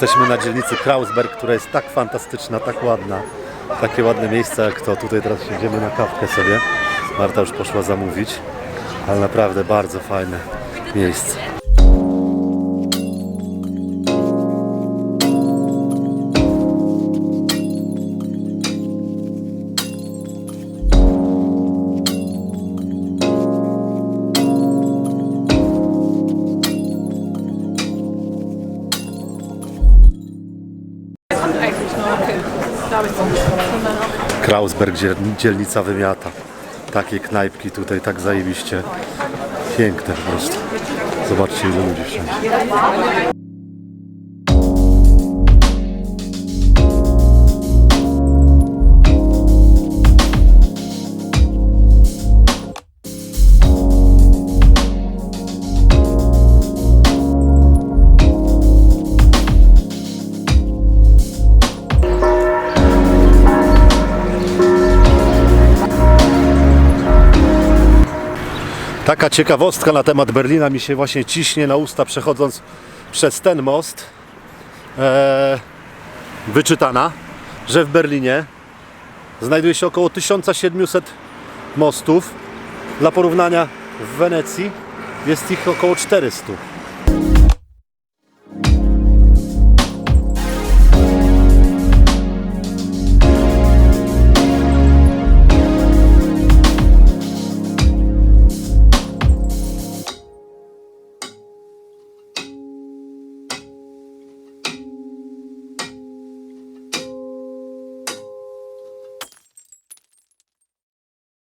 Jesteśmy na dzielnicy Krausberg, która jest tak fantastyczna, tak ładna. Takie ładne miejsca jak to. Tutaj teraz siedzimy na kawkę sobie. Marta już poszła zamówić, ale naprawdę bardzo fajne miejsce. Krausberg, dziel- dzielnica wymiata. Takie knajpki tutaj, tak zajebiście. Piękne po prostu. Zobaczcie ile ludzi wszędzie. Taka ciekawostka na temat Berlina mi się właśnie ciśnie na usta przechodząc przez ten most. Eee, wyczytana, że w Berlinie znajduje się około 1700 mostów. Dla porównania w Wenecji jest ich około 400.